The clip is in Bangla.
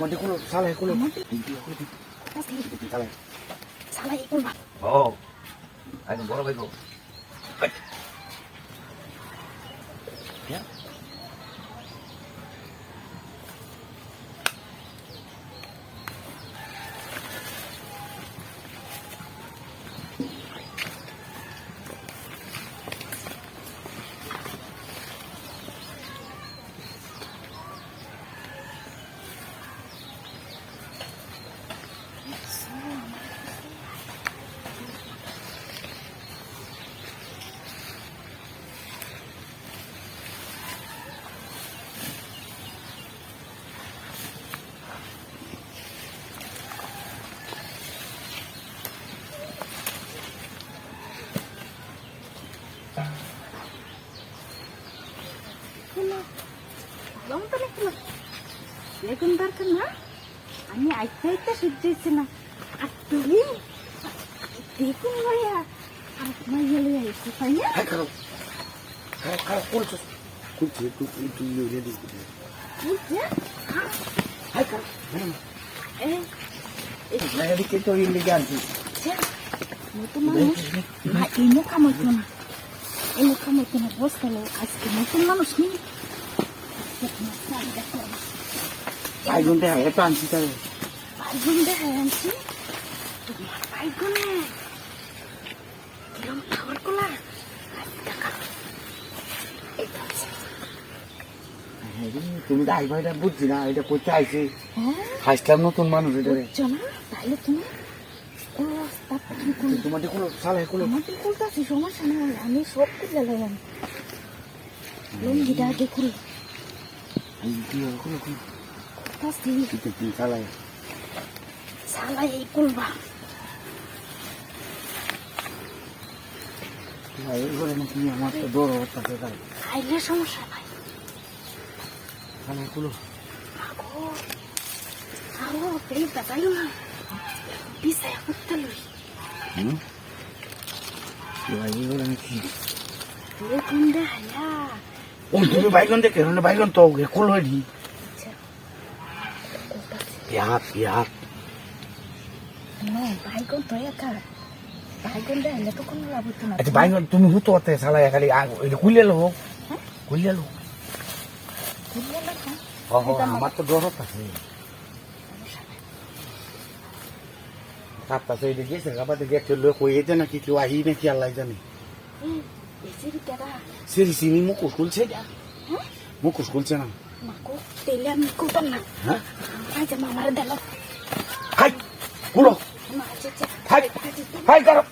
মাটি খুলো সালাই মাটি? সালাই। ও একদম বড় ভাই গো। వర్కులు లేకుండా దొరకన్నా అన్ని అయితే శుద్ధి చేసిన అట్టుని తీకుపోయా అమ్మాయిలు అయిపోయా కూర్చో కూర్చో లేదు Ему кому-то, ему кому-то на просто, а с кем-то на нужны. ম্যাডাম এই এদিকে তো ইন্ডিকে আনছি ছে, নতুন মানুষ না এই মুখা মতো না এই মুখা মতো না বসতে হলো আজকে নতুন মানুষ নেই আই ঘণ্টা এটা আনছি খাবার কোলা আছে। তুমি তো আই ভাইটা বুঝছি না এটা করতে আইছে? হ্যাঁ। হাসলাম নতুন মানুষ এটা তাইলে তুমি কোনো রাস্তা কি করো তোমার খুলো সালাই খুলো আমাদের খুলতেছি সমস্যা নাই আমি সব খুলে লাগাম লুঙ্গিটা আগে খুলি। খুলো খুলো খুলতাছি কি সালাই সালা এই খুলবা এইগুলো নাকি আমার তো দৌড় হচ্ছে তাই খাইলে সমস্যা নাই সালাই খুলো আগো আরও এই দাদাই না বিছায়া করতে লই হুম এইগুলো নাকি বেগুন দেখায়া ও তুমি বাইগন দেখে বাইগন তো খুলো দি খুলতাছি পেঁয়াজ পেঁয়াজ তো একা। বাইগুন দেখালে তো কোনো লাভ হতো না। আচ্ছা বাইগন তুমি হুতো হতে সালাই খালি খুলে লো খুলে লো আমার তো ডর হচ্ছে কাপটা সেই দিকে সে কাপা দিকে একটু লোক হয়ে নাকি কেউ আহি নাকি আল্লাহ জানে। সিরি সিনি মুখোশ খুলছে হ্যাঁ মুখোশ খুলছে না মাকো তেলে আমি করতাম না হ্যাঁ আজ আমার দিল হাই কুড়ো মা যেতে হাই হাই করো